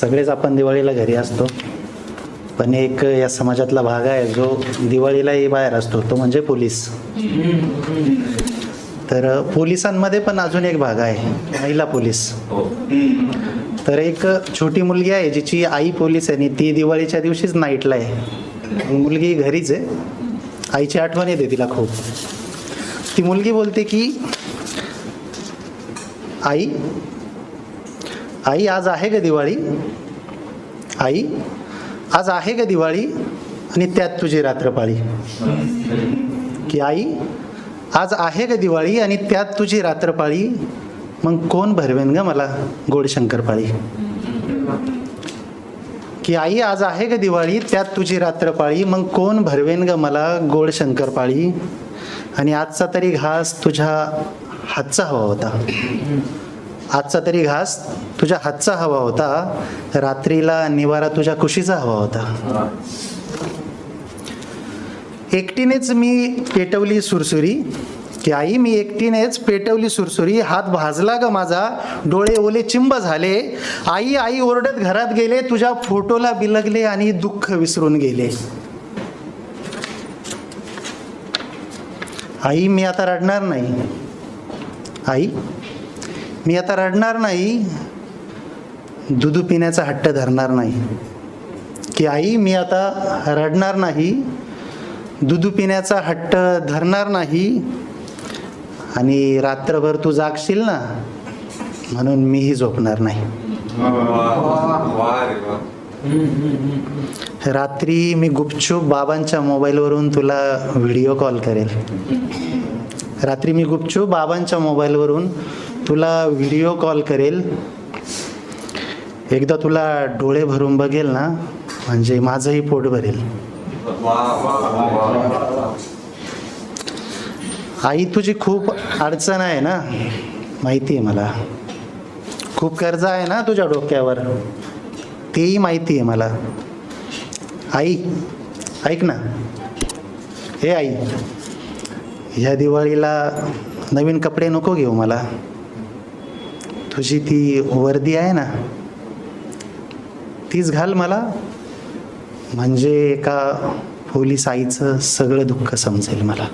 सगळेच आपण दिवाळीला घरी असतो. पण एक या समाजातला भाग आहे जो दिवाळीलाही बाहेर असतो तो म्हणजे पोलीस. तर पोलिसांमध्ये पण अजून एक भाग आहे महिला पोलीस. तर एक छोटी मुलगी आहे जिची आई पोलीस आहे आणि ती दिवाळीच्या दिवशीच नाईटला आहे. मुलगी घरीच आहे. आईची आठवण येते तिला खूप. ती मुलगी बोलते की आई आई आज आहे का दिवाळी? आई आज आहे का दिवाळी? आणि त्यात तुझी रात्रपाळी. की आई आज आहे का दिवाळी आणि त्यात तुझी रात्रपाळी? मग कोण भरवेन ग मला गोड शंकरपाळी की आई आज आहे का दिवाळी? त्यात तुझी रात्रपाळी. मग कोण भरवेन ग मला गोड शंकरपाळी आणि आजचा तरी घास तुझ्या हातचा हवा होता. आजचा तरी घास तुझ्या हातचा हवा होता. रात्रीला निवारा तुझ्या खुशीचा हवा होता. एकटीनेच मी पेटवली सुरसुरी. की आई मी एकटीनेच पेटवली सुरसुरी. हात भाजला ग माझा. डोळे ओले चिंब झाले. आई आई ओरडत घरात गेले. तुझ्या फोटोला बिलगले आणि दुःख विसरून गेले. आई मी आता रडणार नाही. आई मी आता रडणार नाही. दुधू पिण्याचा हट्ट धरणार नाही. की आई मी आता रडणार नाही. दुधू पिण्याचा हट्ट धरणार नाही. आणि रात्रभर तू जागशील ना म्हणून मीही झोपणार नाही. रात्री मी गुपचूप बाबांच्या मोबाईलवरून तुला व्हिडिओ कॉल करेल. रात्री मी गुपचूप बाबांच्या मोबाईलवरून तुला व्हिडिओ कॉल करेल. एकदा तुला डोळे भरून बघेल ना म्हणजे माझंही पोट भरेल. आई तुझी खूप अडचण आहे ना? माहिती आहे मला. खूप कर्ज आहे ना तुझ्या डोक्यावर? तेही माहिती आहे मला. आई ऐक ना. हे आई ह्या दिवाळीला नवीन कपडे नको घेऊ मला. तुझी ती वर्दी आहे ना तीच घाल मला. म्हणजे एका पोलीस आईचं सगळं दुःख समजेल मला.